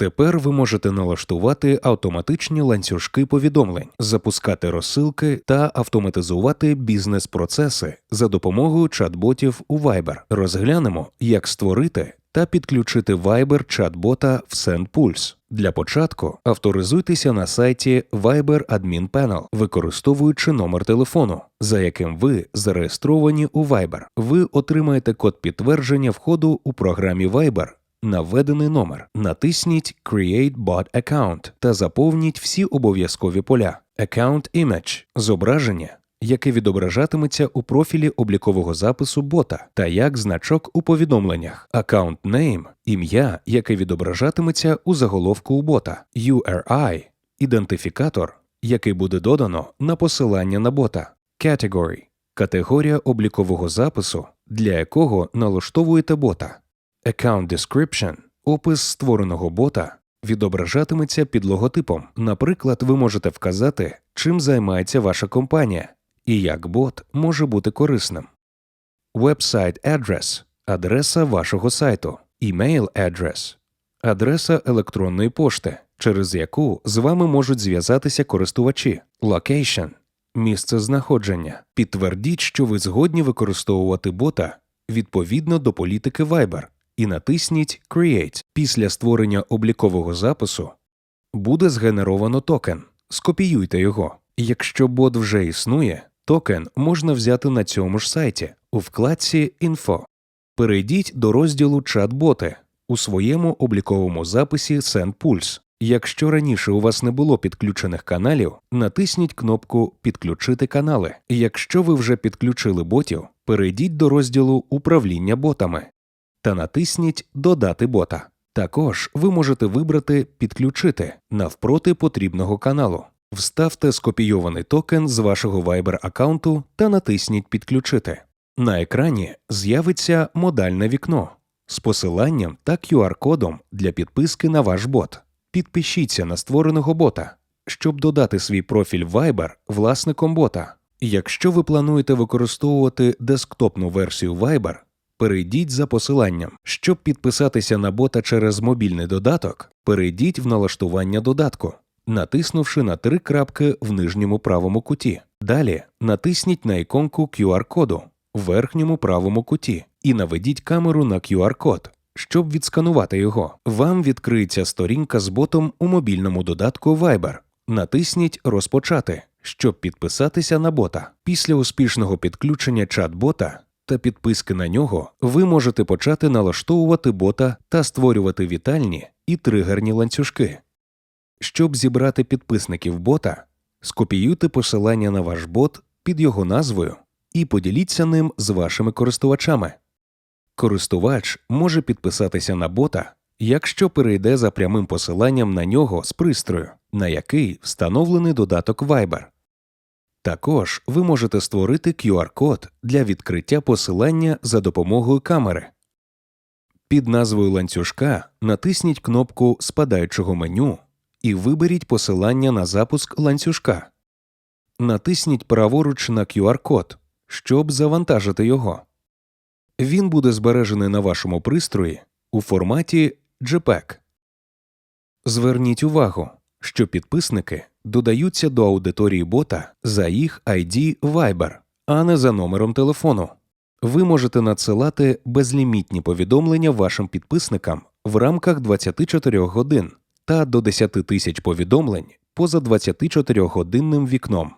Тепер ви можете налаштувати автоматичні ланцюжки повідомлень, запускати розсилки та автоматизувати бізнес-процеси за допомогою чат-ботів у Viber. Розглянемо, як створити та підключити Viber чат-бота в SendPulse. Для початку авторизуйтеся на сайті Viber Admin Panel, використовуючи номер телефону, за яким ви зареєстровані у Viber. Ви отримаєте код підтвердження входу у програмі Viber на введений номер. Натисніть Create Bot Account та заповніть всі обов'язкові поля. Account Image – зображення, яке відображатиметься у профілі облікового запису бота та як значок у повідомленнях. Account Name – ім'я, яке відображатиметься у заголовку у бота. URI – ідентифікатор, який буде додано на посилання на бота. Category – категорія облікового запису, для якого налаштовуєте бота. Account Description – опис створеного бота відображатиметься під логотипом. Наприклад, ви можете вказати, чим займається ваша компанія і як бот може бути корисним. Website Address – адреса вашого сайту. Email Address – адреса електронної пошти, через яку з вами можуть зв'язатися користувачі. Location – місце знаходження. Підтвердіть, що ви згодні використовувати бота відповідно до політики Viber і натисніть Create. Після створення облікового запису буде згенеровано токен. Скопіюйте його. Якщо бот вже існує, токен можна взяти на цьому ж сайті у вкладці Info. Перейдіть до розділу Чат-боти у своєму обліковому записі SendPulse. Якщо раніше у вас не було підключених каналів, натисніть кнопку Підключити канали. Якщо ви вже підключили ботів, перейдіть до розділу Управління ботами та натисніть Додати бота. Також ви можете вибрати Підключити навпроти потрібного каналу. Вставте скопійований токен з вашого Viber аккаунту та натисніть Підключити. На екрані з'явиться модальне вікно з посиланням та QR-кодом для підписки на ваш бот. Підпишіться на створеного бота, щоб додати свій профіль Viber власником бота. Якщо ви плануєте використовувати десктопну версію Viber, перейдіть за посиланням. Щоб підписатися на бота через мобільний додаток, перейдіть в налаштування додатку, натиснувши на три крапки в нижньому правому куті. Далі натисніть на іконку QR-коду в верхньому правому куті і наведіть камеру на QR-код. Щоб відсканувати його, вам відкриється сторінка з ботом у мобільному додатку Viber. Натисніть Розпочати, щоб підписатися на бота. Після успішного підключення чат-бота та підписки на нього ви можете почати налаштовувати бота та створювати вітальні і тригерні ланцюжки. Щоб зібрати підписників бота, скопіюйте посилання на ваш бот під його назвою і поділіться ним з вашими користувачами. Користувач може підписатися на бота, якщо перейде за прямим посиланням на нього з пристрою, на який встановлений додаток Viber. Також ви можете створити QR-код для відкриття посилання за допомогою камери. Під назвою ланцюжка натисніть кнопку спадаючого меню і виберіть посилання на запуск ланцюжка. Натисніть праворуч на QR-код, щоб завантажити його. Він буде збережений на вашому пристрої у форматі JPEG. Зверніть увагу, що підписники додаються до аудиторії бота за їх ID Viber, а не за номером телефону. Ви можете надсилати безлімітні повідомлення вашим підписникам в рамках 24 годин та до 10 тисяч повідомлень поза 24-годинним вікном.